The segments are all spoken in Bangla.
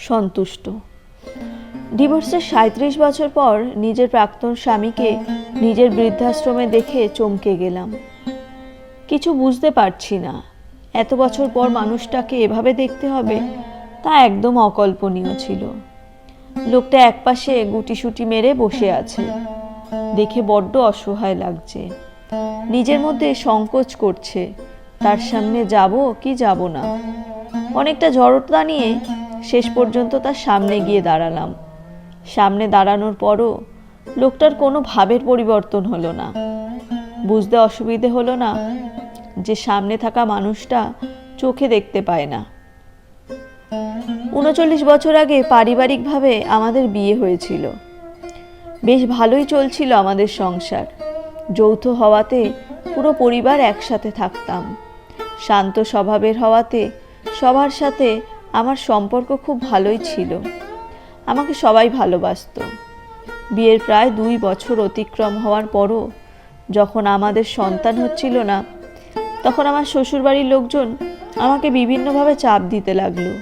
সন্তুষ্ট। ডিভোর্সের সাঁত্রিশ বছর পর নিজের প্রাক্তন স্বামীকে নিজের বৃদ্ধাশ্রমে দেখে চমকে গেলাম। কিছু বুঝতে পারছি না। এত বছর পর মানুষটাকে এভাবে দেখতে হবে তা একদম অকল্পনীয় ছিল। লোকটা একপাশে গুটিসুটি মেরে বসে আছে। দেখে বড্ড অসহায় লাগছে। নিজের মধ্যে সংকোচ করছে। তার সামনে যাব কি যাব না। অনেকটা জড়তা নিয়ে শেষ পর্যন্ত তার সামনে গিয়ে দাঁড়ালাম। সামনে দাঁড়ানোর পরও লোকটার কোনো ভাবের পরিবর্তন হলো না। বুঝতে অসুবিধে হলো না যে সামনে থাকা মানুষটা চোখে দেখতে পায় না। উনচল্লিশ বছর আগে পারিবারিকভাবে আমাদের বিয়ে হয়েছিল। বেশ ভালোই চলছিল আমাদের সংসার। যৌথ হওয়াতে পুরো পরিবার একসাথে থাকতাম। শান্ত স্বভাবের হওয়াতে সবার সাথে আমার সম্পর্ক খুব ভালোই ছিল। আমাকে সবাই ভালোবাসতো। বিয়ের প্রায় দুই বছর অতিক্রম হওয়ার পরও যখন আমাদের সন্তান হচ্ছিল না, তখন আমার শ্বশুরবাড়ির লোকজন আমাকে বিভিন্নভাবে চাপ দিতে লাগল।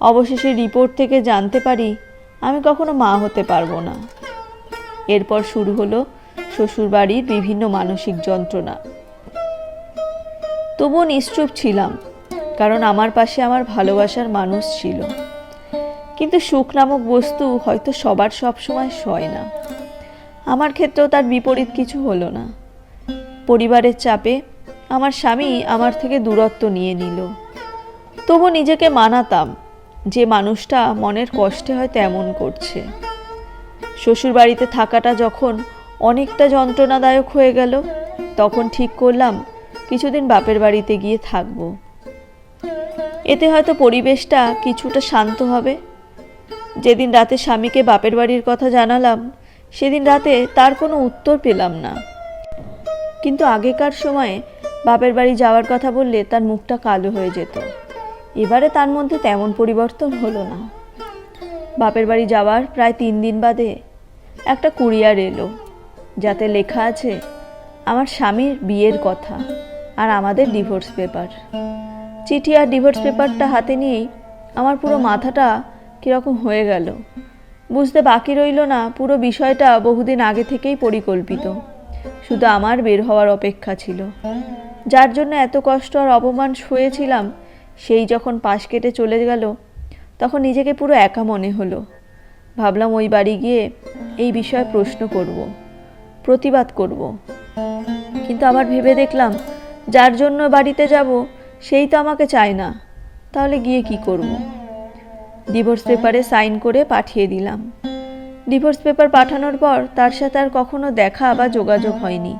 অবশেষে রিপোর্ট থেকে জানতে পারি আমি কখনো মা হতে পারব না। এরপর শুরু হলো শ্বশুরবাড়ির বিভিন্ন মানসিক যন্ত্রণা। তবুও নিশ্চুপ ছিলাম। কারণ আমার পাশে আমার ভালোবাসার মানুষ ছিল। কিন্তু সুখ নামক বস্তু হয়তো সবার সব সময় সয় না। আমার ক্ষেত্রেও তার বিপরীত কিছু হলো না। পরিবারের চাপে আমার স্বামী আমার থেকে দূরত্ব নিয়ে নিল। তবু নিজেকে মানাতাম, যে মানুষটা মনের কষ্টে হয়তো এমন করছে। শ্বশুরবাড়িতে থাকাটা যখন অনেকটা যন্ত্রণাদায়ক হয়ে গেল, তখন ঠিক করলাম, কিছুদিন বাপের বাড়িতে গিয়ে থাকব। এতে হয়তো পরিবেশটা কিছুটা শান্ত হবে। যেদিন রাতে স্বামীকে বাপের বাড়ির কথা জানালাম, সেদিন রাতে তার কোনো উত্তর পেলাম না। কিন্তু আগেকার সময়ে বাপের বাড়ি যাওয়ার কথা বললে তার মুখটা কালো হয়ে যেত। এবারে তার মধ্যে তেমন পরিবর্তন হলো না। বাপের বাড়ি যাওয়ার প্রায় তিন দিন বাদে একটা কুরিয়ার এলো, যাতে লেখা আছে, আমার স্বামীর বিয়ের কথা আর আমাদের ডিভোর্স পেপার। চিঠি আর ডিভোর্স পেপারটা হাতে নিয়েই আমার পুরো মাথাটা কীরকম হয়ে গেল। বুঝতে বাকি রইল না, পুরো বিষয়টা বহুদিন আগে থেকেই পরিকল্পিত। শুধু আমার বের হওয়ার অপেক্ষা ছিল। যার জন্য এত কষ্ট আর অপমান শুয়েছিলাম সেই যখন পাশ কেটে চলে গেল, তখন নিজেকে পুরো একা মনে হলো। ভাবলাম ওই বাড়ি গিয়ে এই বিষয়ে প্রশ্ন করব, প্রতিবাদ করব। কিন্তু আবার ভেবে দেখলাম, যার জন্য বাড়িতে যাব সেই তো আমাকে চায় না। তাহলে গিয়ে কি করব? ডিভোর্স পেপারে সাইন করে পাঠিয়ে দিলাম। ডিভোর্স পেপার পাঠানোর পর তার সাথে আর কখনো দেখা বা যোগাযোগ হয়নি,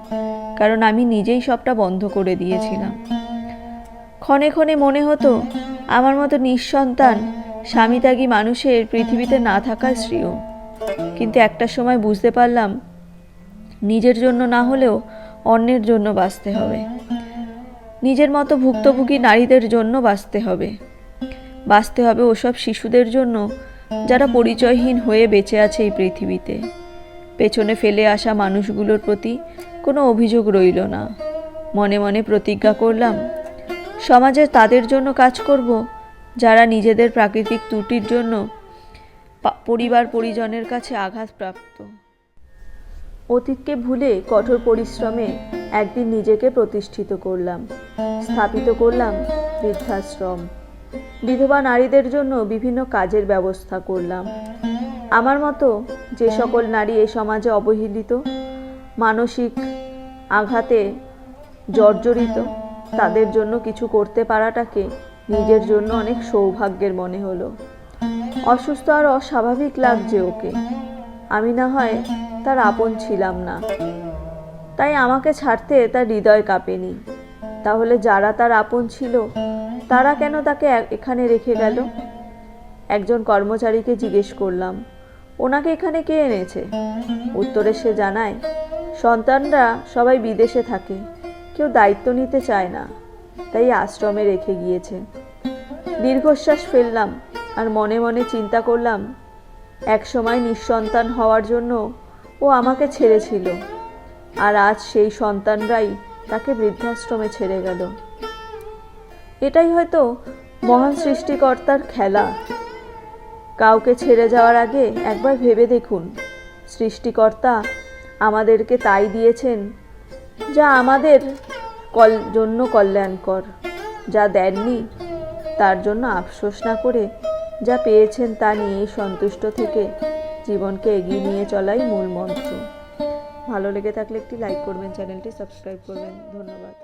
কারণ আমি নিজেই সবটা বন্ধ করে দিয়েছিলাম। ক্ষণে ক্ষণে মনে হতো, আমার মতো নিঃসন্তান, স্বামীত্যাগী মানুষের পৃথিবীতে না থাকার শ্রেয়। কিন্তু একটা সময় বুঝতে পারলাম, নিজের জন্য না হলেও অন্যের জন্য বাঁচতে হবে। নিজের মতো ভুক্তভোগী নারীদের জন্য বাঁচতে হবে। বাঁচতে হবে ওসব শিশুদের জন্য যারা পরিচয়হীন হয়ে বেঁচে আছে এই পৃথিবীতে। পেছনে ফেলে আসা মানুষগুলোর প্রতি কোনো অভিযোগ রইল না। মনে মনে প্রতিজ্ঞা করলাম, সমাজে তাদের জন্য কাজ করব, যারা নিজেদের প্রাকৃতিক ত্রুটির জন্য পরিবার পরিজনের কাছে আঘাতপ্রাপ্ত অতীতকে ভুলে কঠোর পরিশ্রমে একদিন নিজেকে প্রতিষ্ঠিত করলাম, স্থাপিত করলাম বৃদ্ধাশ্রম। বিধবা নারীদের জন্য বিভিন্ন কাজের ব্যবস্থা করলাম। আমার মতো যে সকল নারী এ সমাজে অবহেলিত, মানসিক আঘাতে জর্জরিত, তাদের জন্য কিছু করতে পারাটাকে নিজের জন্য অনেক সৌভাগ্যের মনে হলো। অসুস্থ আর অস্বাভাবিক লাগছে ওকে। আমি না হয় তার আপন ছিলাম না। তাই আমাকে ছাড়তে তার হৃদয় কাঁপেনি। তাহলে যারা তার আপন ছিল, তারা কেন তাকে এখানে রেখে গেল? একজন কর্মচারীকে জিজ্ঞেস করলাম, ওনাকে এখানে কে এনেছে? উত্তরে সে জানায়, সন্তানরা সবাই বিদেশে থাকে, কেউ দায়িত্ব নিতে চায় না, তাই আশ্রমে রেখে গিয়েছে। দীর্ঘশ্বাস ফেললাম আর মনে মনে চিন্তা করলাম এক সময় নিঃসন্তান হওয়ার জন্য ও আমাকে ছেড়েছিল। আর আজ সেই সন্তানরাই তাকে বৃদ্ধাশ্রমে ছেড়ে গেল। এটাই হয়তো মহান সৃষ্টিকর্তার খেলা। কাউকে ছেড়ে যাওয়ার আগে একবার ভেবে দেখুন, সৃষ্টিকর্তা আমাদেরকে তাই দিয়েছেন যা আমাদের কল, জন্য কল্যাণকর, যা দেননি তার জন্য আফসোস না করে যা পেয়েছেন তা নিয়েই সন্তুষ্ট থেকে জীবনকে এগিয়ে নিয়ে চলাই মূল মন্ত্র। ভালো লেগে থাকলে একটি লাইক করবেন, চ্যানেলটি সাবস্ক্রাইব করবেন। ধন্যবাদ।